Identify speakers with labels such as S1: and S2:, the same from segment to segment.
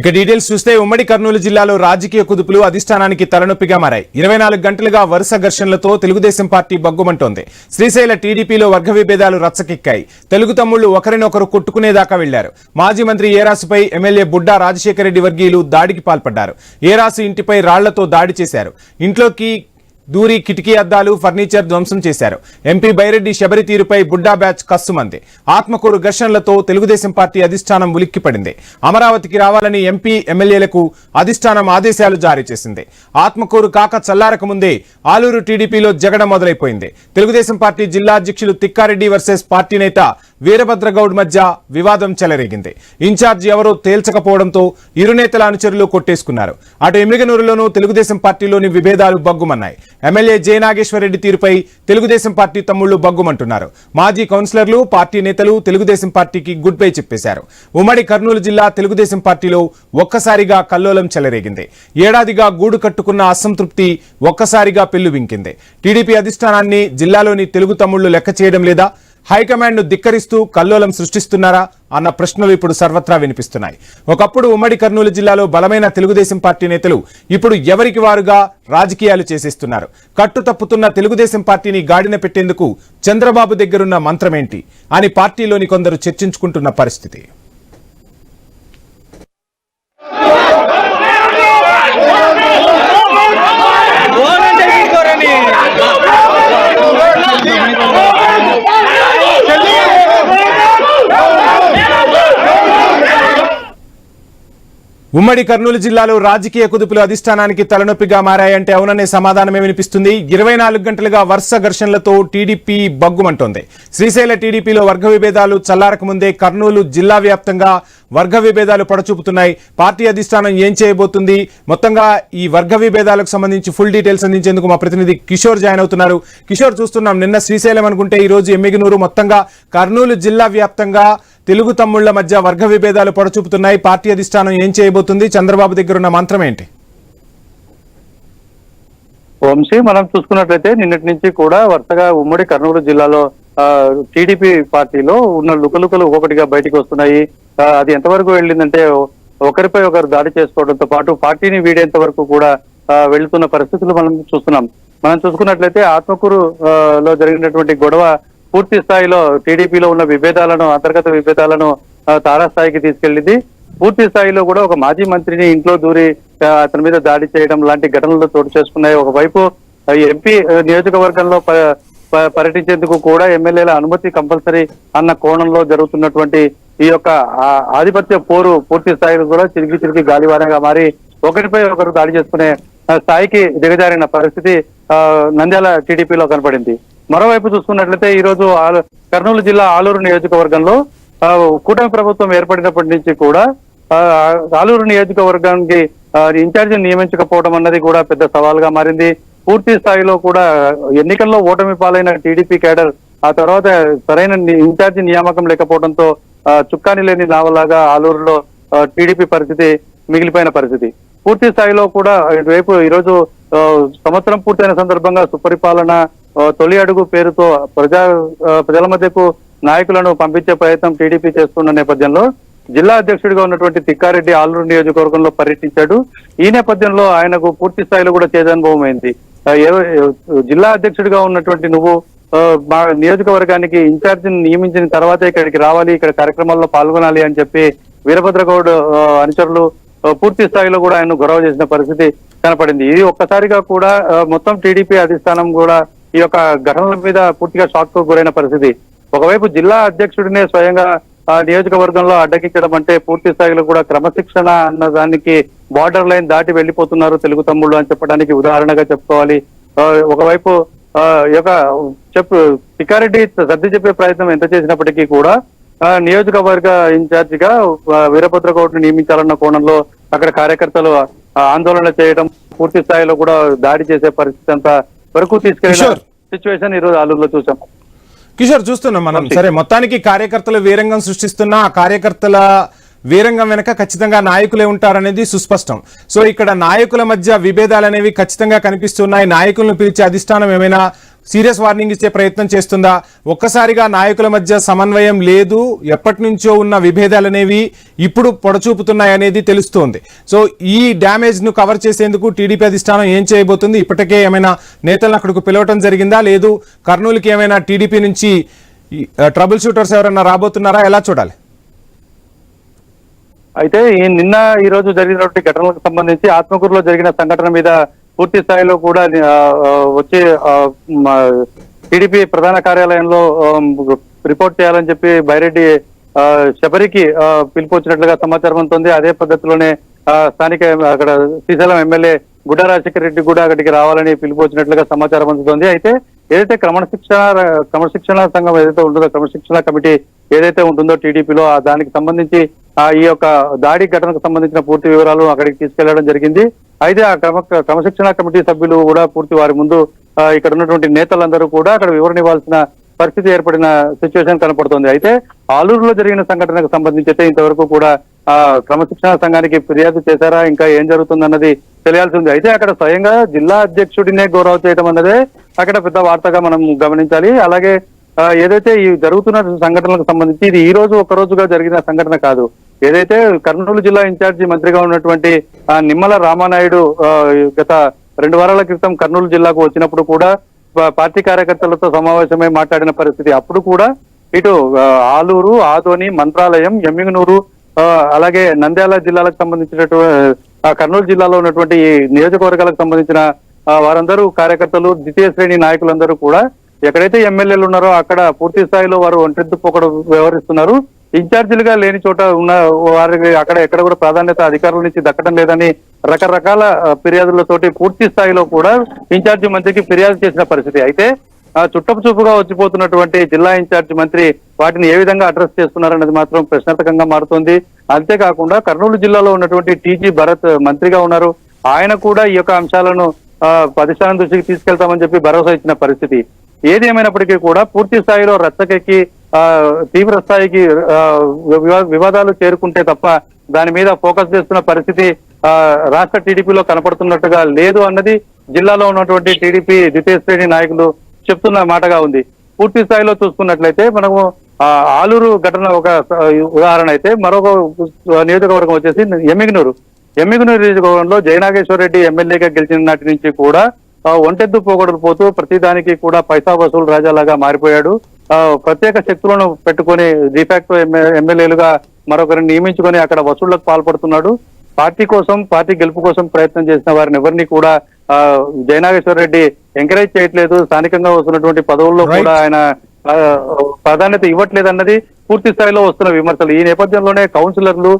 S1: ఇక డీటెయిల్స్ చూస్తే ఉమ్మడి కర్నూలు జిల్లాలో రాజకీయ కుదుపులు అధిష్టానానికి తలనొప్పిగా మారాయి. ఇరవై నాలుగు గంటలుగా వరుస ఘర్షణలతో తెలుగుదేశం పార్టీ బగ్గుమంటోంది. శ్రీశైల టీడీపీలో వర్గ విభేదాలు రచ్చకెక్కాయి. తెలుగు తమ్ముళ్ళు ఒకరినొకరు కొట్టుకునేదాకా వెళ్ళారు. మాజీ మంత్రి ఏరాసుపై ఎమ్మెల్యే బుడ్డా రాజశేఖర రెడ్డి వర్గీయులు దాడికి పాల్పడ్డారు. ఏరాసు ఇంటిపై రాళ్ళతో దాడి చేశారు. ఇంట్లోకి దూరి కిటికీ అద్దాలు ఫర్నిచర్ ధ్వంసం చేశారు. ఎంపీ బైరెడ్డి శబరి తీరుపై బుడ్డా బ్యాచ్ కస్సుమంది ఆత్మకూరు ఘర్షణలతో తెలుగుదేశం పార్టీ అధిష్టానం ఉలిక్కిపడింది. అమరావతికి రావాలని ఎంపీ ఎమ్మెల్యేలకు అధిష్టానం ఆదేశాలు జారీ చేసింది. ఆత్మకూరు కాక చల్లారక ముందే ఆలూరు టీడీపీలో జగడ మొదలైపోయింది. తెలుగుదేశం పార్టీ జిల్లా అధ్యక్షులు తిక్కారెడ్డి వర్సెస్ పార్టీ నేత వీరభద్రగౌడ్ మధ్య వివాదం చెలరేగింది. ఇన్ఛార్జ్ ఎవరో తేల్చకపోవడంతో ఇరు నేతల అనుచరులు కొట్టేసుకున్నారు. అటు ఎమ్మిగనూరులోనూ తెలుగుదేశం పార్టీలోని విభేదాలు బగ్గుమన్నాయి ఎమ్మెల్యే జే నాగేశ్వరరెడ్డి తీరుపై తెలుగుదేశం పార్టీ తమ్ముళ్ళు బగ్గుమంటున్నారు మాజీ కౌన్సిలర్లు పార్టీ నేతలు తెలుగుదేశం పార్టీకి గుడ్ బై చెప్పేశారు. ఉమ్మడి కర్నూలు జిల్లా తెలుగుదేశం పార్టీలో ఒక్కసారిగా కల్లోలం చెలరేగింది. ఏడాదిగా గూడు కట్టుకున్న అసంతృప్తి ఒక్కసారిగా పెళ్ళువింకింది టీడీపీ అధిష్టానాన్ని జిల్లాలోని తెలుగు తమ్ముళ్ళు లెక్క చేయడం లేదా హైకమాండ్ను ధిక్కరిస్తూ కల్లోలం సృష్టిస్తున్నారా అన్న ప్రశ్నలు ఇప్పుడు సర్వత్రా వినిపిస్తున్నాయి. ఒకప్పుడు ఉమ్మడి కర్నూలు జిల్లాలో బలమైన తెలుగుదేశం పార్టీ నేతలు ఇప్పుడు ఎవరికి వారుగా రాజకీయాలు చేసేస్తున్నారు? కట్టు తప్పుతున్న తెలుగుదేశం పార్టీని గాడిన పెట్టేందుకు చంద్రబాబు దగ్గరున్న మంత్రమేంటి? అని పార్టీలోని కొందరు చర్చించుకుంటున్న పరిస్థితి. ఉమ్మడి కర్నూలు జిల్లాలో రాజకీయ కుదుపులు అధిష్టానానికి తలనొప్పిగా మారాయంటే అవుననే సమాధానమే వినిపిస్తుంది. ఇరవై నాలుగు గంటలుగా వరుస ఘర్షణలతో టీడీపీ బగ్గుమంటోంది. శ్రీశైల టీడీపీలో వర్గ విభేదాలు చల్లారకముందే కర్నూలు జిల్లా వ్యాప్తంగా వర్గ విభేదాలు పడచూపుతున్నాయి. పార్టీ అధిష్టానం ఏం చేయబోతుంది? మొత్తంగా ఈ వర్గ విభేదాలకు సంబంధించి ఫుల్ డీటెయిల్స్ అందించేందుకు మా ప్రతినిధి కిషోర్ జాయిన్ అవుతున్నారు. కిషోర్ చూస్తున్నాం. నిన్న శ్రీశైలం అనుకుంటే ఈ రోజు ఎమ్మిగనూరు మొత్తంగా కర్నూలు జిల్లా వ్యాప్తంగా తెలుగు తమ్ముళ్ళ మధ్య వర్గ విభేదాలు పొడచూపుతున్నాయి. పార్టీ అధిష్టానం ఏం చేయబోతుంది? చంద్రబాబు దగ్గర ఉన్న మంత్రం ఏంటి?
S2: వంశీ మనం చూసుకున్నట్లయితే నిన్నటి నుంచి కూడా వరుసగా ఉమ్మడి కర్నూలు జిల్లాలో టీడీపీ పార్టీలో ఉన్న లుకలుకలు ఒక్కొక్కటిగా బయటికి వస్తున్నాయి. అది ఎంతవరకు వెళ్ళిందంటే ఒకరిపై ఒకరు దాడి చేసుకోవడంతో పాటు పార్టీని వీడేంత వరకు కూడా వెళుతున్న వెళ్తున్న పరిస్థితులు మనం చూస్తున్నాం. మనం చూసుకున్నట్లయితే ఆత్మకూరు లో జరిగినటువంటి గొడవ పూర్తి స్థాయిలో టీడీపీలో ఉన్న విభేదాలను అంతర్గత విభేదాలను తారాస్థాయికి తీసుకెళ్ళింది పూర్తి స్థాయిలో కూడా ఒక మాజీ మంత్రిని ఇంట్లో దూరి అతని మీద దాడి చేయడం లాంటి ఘటనలు చోటు చేసుకున్నాయి. ఒకవైపు ఎంపీ నియోజకవర్గంలో ప- ప- పర్యటించేందుకు కూడా ఎమ్మెల్యేల అనుమతి కంపల్సరీ అన్న కోణంలో జరుగుతున్నటువంటి ఈ యొక్క ఆధిపత్య పోరు పూర్తి స్థాయిలో కూడా తిరిగి తిరిగి గాలివారంగా మారి ఒకరిపై ఒకరు దాడి చేసుకునే స్థాయికి దిగజారిన పరిస్థితి ఆ, నంద్యాల టీడీపీలో కనపడింది. మరోవైపు చూసుకున్నట్లయితే ఈ రోజు కర్నూలు జిల్లా ఆలూరు నియోజకవర్గంలో కూటమి ప్రభుత్వం ఏర్పడినప్పటి నుంచి కూడా ఆలూరు నియోజకవర్గానికి ఆ, ఇన్ఛార్జి నియమించకపోవడం అన్నది కూడా పెద్ద సవాల్గా మారింది. పూర్తి స్థాయిలో కూడా ఎన్నికల్లో ఓటమి పాలైన టీడీపీ కేడర్ ఆ తర్వాత సరైన ఇన్ఛార్జి నియామకం లేకపోవడంతో ఆ, చుక్కాని లేని నావలాగా ఆలూరులో టీడీపీ పరిస్థితి మిగిలిపోయిన పరిస్థితి. పూర్తి స్థాయిలో కూడా ఇటువైపు ఈరోజు సంవత్సరం పూర్తయిన సందర్భంగా సుపరిపాలన తొలి అడుగు పేరుతో ప్రజా ప్రజల మధ్యకు నాయకులను పంపించే ప్రయత్నం టీడీపీ చేస్తున్న నేపథ్యంలో జిల్లా అధ్యక్షుడిగా ఉన్నటువంటి తిక్కారెడ్డి ఆలూరు నియోజకవర్గంలో పర్యటించాడు. ఈ నేపథ్యంలో ఆయనకు పూర్తి స్థాయిలో కూడా చేదనుభవం అయింది జిల్లా అధ్యక్షుడిగా ఉన్నటువంటి నువ్వు మా నియోజకవర్గానికి ఇన్ఛార్జిని నియమించిన తర్వాతే ఇక్కడికి రావాలి ఇక్కడ కార్యక్రమాల్లో పాల్గొనాలి అని చెప్పి వీరభద్రగౌడ్ అనుచరులు పూర్తి స్థాయిలో కూడా ఆయన గొడవ చేసిన పరిస్థితి కనపడింది. ఇది ఒక్కసారిగా కూడా మొత్తం టీడీపీ అధిష్టానం కూడా ఈ యొక్క ఘటనల మీద పూర్తిగా షాక్కు గురైన పరిస్థితి. ఒకవైపు జిల్లా అధ్యక్షుడినే స్వయంగా నియోజకవర్గంలో అడ్డగించడం అంటే పూర్తి స్థాయిలో కూడా క్రమశిక్షణ అన్న దానికి బార్డర్ లైన్ దాటి వెళ్ళిపోతున్నారు తెలుగు తమ్ముళ్ళు అని చెప్పడానికి ఉదాహరణగా చెప్పుకోవాలి. ఒకవైపు ఈ యొక్క చెప్పు తికారెడ్డి సర్ది చెప్పే ప్రయత్నం ఎంత చేసినప్పటికీ కూడా నియోజకవర్గ ఇన్ఛార్జ్గా వీరభద్ర గౌడ్ని నియమించాలన్న కోణంలో అక్కడ కార్యకర్తలు ఆందోళన చేయడం పూర్తి స్థాయిలో కూడా దాడి చేసే పరిస్థితి అంతా వరకు
S1: తీసుకెళ్ళిన.
S2: సిచ్యువేషన్ ఈ రోజు ఆలూరులో చూసాం.
S1: కిషోర్ చూస్తున్నాం మనం. సరే మొత్తానికి కార్యకర్తలు వీరంగం సృష్టిస్తున్న ఆ కార్యకర్తల వీరంగం వెనక ఖచ్చితంగా నాయకులే ఉంటారనేది సుస్పష్టం. సో ఇక్కడ నాయకుల మధ్య విభేదాలు అనేవి ఖచ్చితంగా కనిపిస్తున్నాయి. నాయకులను పిలిచే అధిష్టానం ఏమైనా సీరియస్ వార్నింగ్ ఇచ్చే ప్రయత్నం చేస్తుందా? ఒక్కసారిగా నాయకుల మధ్య సమన్వయం లేదు. ఎప్పటి నుంచో ఉన్న విభేదాలు అనేవి ఇప్పుడు పొడచూపుతున్నాయి అనేది తెలుస్తోంది. సో ఈ డ్యామేజ్ను కవర్ చేసేందుకు టీడీపీ అధిష్టానం ఏం చేయబోతుంది? ఇప్పటికే ఏమైనా నేతలను అక్కడికి పిలవటం జరిగిందా? లేదు. కర్నూలుకి ఏమైనా టీడీపీ నుంచి ట్రబుల్ షూటర్స్ ఎవరైనా రాబోతున్నారా? ఎలా చూడాలి?
S2: అయితే నిన్న ఈ రోజు జరిగినటువంటి ఘటనలకు సంబంధించి ఆత్మకూరులో జరిగిన సంఘటన మీద పూర్తి స్థాయిలో కూడా ఆ, వచ్చి టీడీపీ ప్రధాన కార్యాలయంలో రిపోర్ట్ చేయాలని చెప్పి బైరెడ్డి ఆ, శబరికి పిలుపు వచ్చినట్లుగా సమాచారం ఉంటుంది అదే పద్ధతిలోనే స్థానిక అక్కడ శ్రీశైలం ఎమ్మెల్యే గుడ్డ రాజశేఖర రెడ్డి కూడా అక్కడికి రావాలని పిలుపు వచ్చినట్లుగా సమాచారం అందుతుంది. అయితే ఏదైతే క్రమశిక్షణ క్రమశిక్షణ సంఘం ఏదైతే ఉంటుందో క్రమశిక్షణ కమిటీ ఏదైతే ఉంటుందో టీడీపీలో దానికి సంబంధించి ఈ యొక్క దాడి ఘటనకు సంబంధించిన పూర్తి వివరాలు అక్కడికి తీసుకెళ్ళడం జరిగింది. అయితే ఆ క్రమ క్రమశిక్షణ కమిటీ సభ్యులు కూడా పూర్తి వారి ముందు ఇక్కడ ఉన్నటువంటి నేతలందరూ కూడా అక్కడ వివరణ ఇవ్వాల్సిన పరిస్థితి ఏర్పడిన సిచ్యువేషన్ కనపడుతుంది. అయితే ఆలూరులో జరిగిన సంఘటనకు సంబంధించి అయితే ఇంతవరకు కూడా ఆ క్రమశిక్షణ సంఘానికి ఫిర్యాదు చేశారా? ఇంకా ఏం జరుగుతుందన్నది తెలియాల్సి ఉంది. అయితే అక్కడ స్వయంగా జిల్లా అధ్యక్షుడినే గౌరవ చేయడం అన్నదే అక్కడ పెద్ద వార్తగా మనం గమనించాలి. అలాగే ఏదైతే ఈ జరుగుతున్న సంఘటనలకు సంబంధించి ఇది ఈ రోజు ఒక రోజుగా జరిగిన సంఘటన కాదు. ఏదైతే కర్నూలు జిల్లా ఇన్ఛార్జి మంత్రిగా ఉన్నటువంటి నిమ్మల రామానాయుడు గత రెండు వారాల క్రితం కర్నూలు జిల్లాకు వచ్చినప్పుడు కూడా పార్టీ కార్యకర్తలతో సమావేశమై మాట్లాడిన పరిస్థితి. అప్పుడు కూడా ఇటు ఆలూరు ఆదోని మంత్రాలయం ఎమ్మిగనూరు ఆ, అలాగే నంద్యాల జిల్లాలకు సంబంధించినటువంటి కర్నూలు జిల్లాలో ఉన్నటువంటి ఈ నియోజకవర్గాలకు సంబంధించిన వారందరూ కార్యకర్తలు ద్వితీయ శ్రేణి నాయకులందరూ కూడా ఎక్కడైతే ఎమ్మెల్యేలు ఉన్నారో అక్కడ పూర్తి స్థాయిలో వారు ఒంటెత్తు పోకడ వ్యవహరిస్తున్నారు. ఇన్ఛార్జీలుగా లేని చోట ఉన్న వారికి అక్కడ ఎక్కడ కూడా ప్రాధాన్యత అధికారుల నుంచి దక్కడం లేదని రకరకాల ఫిర్యాదులతోటి పూర్తి స్థాయిలో కూడా ఇన్ఛార్జి మంత్రికి ఫిర్యాదు చేసిన పరిస్థితి. అయితే చుట్టపుచూపుగా చుట్టపు చూపుగా వచ్చిపోతున్నటువంటి జిల్లా ఇన్ఛార్జి మంత్రి వాటిని ఏ విధంగా అడ్రస్ చేస్తున్నారన్నది మాత్రం ప్రశ్నార్థకంగా మారుతోంది. అంతేకాకుండా కర్నూలు జిల్లాలో ఉన్నటువంటి టీజీ భరత్ మంత్రిగా ఉన్నారు. ఆయన కూడా ఈ యొక్క అంశాలను ఆ, అధిష్టానం దృష్టికి తీసుకెళ్తామని చెప్పి భరోసా ఇచ్చిన పరిస్థితి. ఏది ఏమైనప్పటికీ కూడా పూర్తి స్థాయిలో రచ్చకెక్కి తీవ్ర స్థాయికి వివాదాలు చేరుకుంటే తప్ప దాని మీద ఫోకస్ చేస్తున్న పరిస్థితి ఆ, రాష్ట్ర టీడీపీలో కనపడుతున్నట్టుగా లేదు అన్నది జిల్లాలో ఉన్నటువంటి టీడీపీ ద్వితీయ శ్రేణి నాయకులు చెప్తున్న మాటగా ఉంది. పూర్తి స్థాయిలో చూసుకున్నట్లయితే మనము ఆలూరు ఘటన ఒక ఉదాహరణ అయితే మరొక నియోజకవర్గం వచ్చేసి ఎమ్మిగనూరు. ఎమ్మిగనూరు నియోజకవర్గంలో జయనాగేశ్వర రెడ్డి ఎమ్మెల్యేగా గెలిచిన నాటి నుంచి కూడా ఒంటెద్దు పోగొడలు పోతూ ప్రతిదానికి కూడా పైసా వసూలు రాజాలాగా మారిపోయాడు. ప్రత్యేక శక్తులను పెట్టుకొని డిఫాక్టో ఎమ్మెల్యేలుగా మరొకరిని నియమించుకొని అక్కడ వసూళ్ళకు పాల్పడుతున్నాడు. పార్టీ కోసం పార్టీ గెలుపు కోసం ప్రయత్నం చేసిన వారిని ఎవరిని కూడా జయనాగేశ్వర రెడ్డి ఎంకరేజ్ చేయట్లేదు. స్థానికంగా వస్తున్నటువంటి పదవుల్లో. కూడా ఆయన ప్రాధాన్యత ఇవ్వట్లేదు అన్నది పూర్తి స్థాయిలో వస్తున్న విమర్శలు. ఈ నేపథ్యంలోనే కౌన్సిలర్లు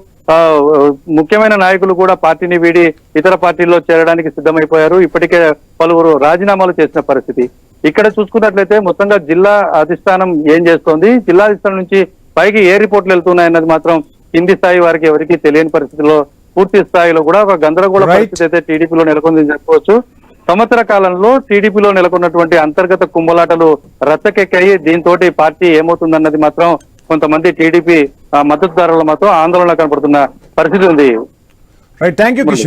S2: ముఖ్యమైన నాయకులు కూడా పార్టీని వీడి ఇతర పార్టీల్లో చేరడానికి సిద్ధమైపోయారు. ఇప్పటికే పలువురు రాజీనామాలు చేసిన పరిస్థితి. ఇక్కడ చూసుకున్నట్లయితే మొత్తంగా జిల్లా అధిష్టానం ఏం చేస్తోంది? జిల్లా అధిష్టానం నుంచి పైకి ఏ రిపోర్ట్లు వెళ్తున్నాయన్నది మాత్రం కింది స్థాయి వారికి ఎవరికి తెలియని పరిస్థితిలో పూర్తి స్థాయిలో కూడా ఒక గందరగోళ. పరిస్థితి అయితే టీడీపీలో నెలకొందని చెప్పవచ్చు సంవత్సర కాలంలో టీడీపీలో నెలకొన్నటువంటి అంతర్గత కుమ్మలాటలు రచ్చకెక్కాయి. దీంతో పార్టీ ఏమవుతుందన్నది మాత్రం కొంతమంది టీడీపీ మద్దతుదారుల మాత్రం ఆందోళన కనపడుతున్న పరిస్థితి ఉంది.
S1: Right thank you Kishore